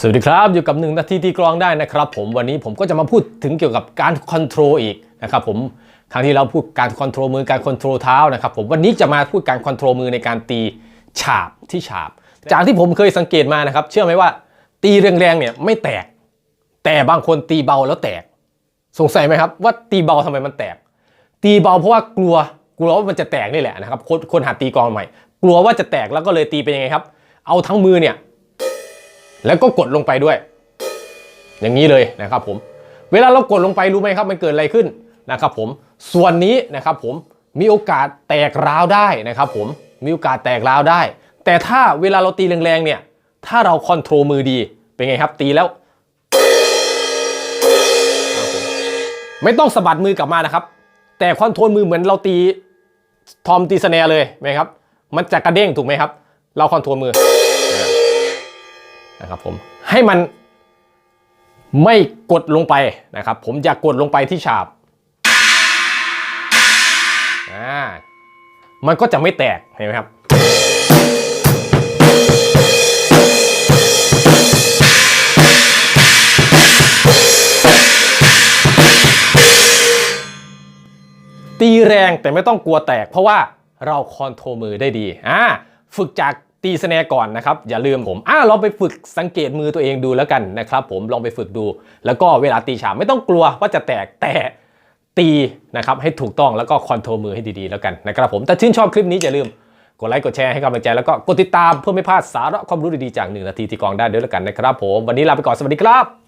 สวัสดีครับอยู่กับหนึ่งนาทีที่กรองได้นะครับผมวันนี้ผมก็จะมาพูดถึงเกี่ยวกับการคอนโทรลอีกนะครับผมครั้งที่เราพูดการคอนโทรลมือการคอนโทรลเท้านะครับผมวันนี้จะมาพูดการคอนโทรลมือในการตีฉาบที่ฉาบ จากที่ผมเคยสังเกตมานะครับ เชื่อไหมว่า ตีแรงๆเนี่ยไม่แตก แต่บางคนตีเบาแล้วแตก สงสัยไหมครับ ว่าตีเบาทำไมมันแตก ตีเบาเพราะว่ากลัวกลัวว่ามันจะแตกนี่แหละนะครับคนคนหัดตีกลองใหม่ กลัวว่าจะแตกแล้วก็เลยตีเป็นยังไงครับ เอาทั้งมือเนี่ย แล้วก็กดลงไปด้วย อย่างนี้เลยนะครับผม เวลาเรากดลงไปรู้ไหมครับ มันเกิดอะไรขึ้นนะครับผม ส่วนนี้นะครับผมมีโอกาสแตกร้าวได้นะครับผม มีโอกาสแตกร้าวได้ แต่ถ้าเวลาเราตีแรงๆเนี่ย ถ้าเราคอนโทรลมือดี เป็นไงครับ ตีแล้ว ไม่ต้องสะบัดมือกลับมานะครับ แต่คอนโทรลมือเหมือนเราตีทอมตีสแนร์เลยไหมครับ มันจะกระเด้งถูกไหมครับ เราคอนโทรลมือ นะครับผมให้มันไม่กดลงไปนะครับ ผมอยากกดลงไปที่ฉาบอ่ามันก็จะไม่แตกเห็นไหมครับตีแรงแต่ไม่ต้องกลัวแตก เพราะว่าเราคอนโทรมือได้ดีอ่าฝึกจาก ตีสแนร์ก่อนนะครับ อย่าลืมผมอ่าลองไปฝึกสังเกตมือตัวเองดูแล้วกันนะครับ ผมลองไปฝึกดู แล้วก็เวลาตีฉาบไม่ต้องกลัวว่าจะแตกแต่ตีนะครับให้ถูกต้องแล้วก็คอนโทรลมือให้ดีๆแล้วกันนะครับผมถ้าชื่นชอบคลิปนี้อย่าลืมกดไลค์กดแชร์ให้กำลังใจแล้วก็กดติดตามเพื่อไม่พลาดสาระความรู้ดีๆจากหนึ่งนาทีที่กองได้ด้วยแล้วกันนะครับผมวันนี้ลาไปก่อนสวัสดีครับ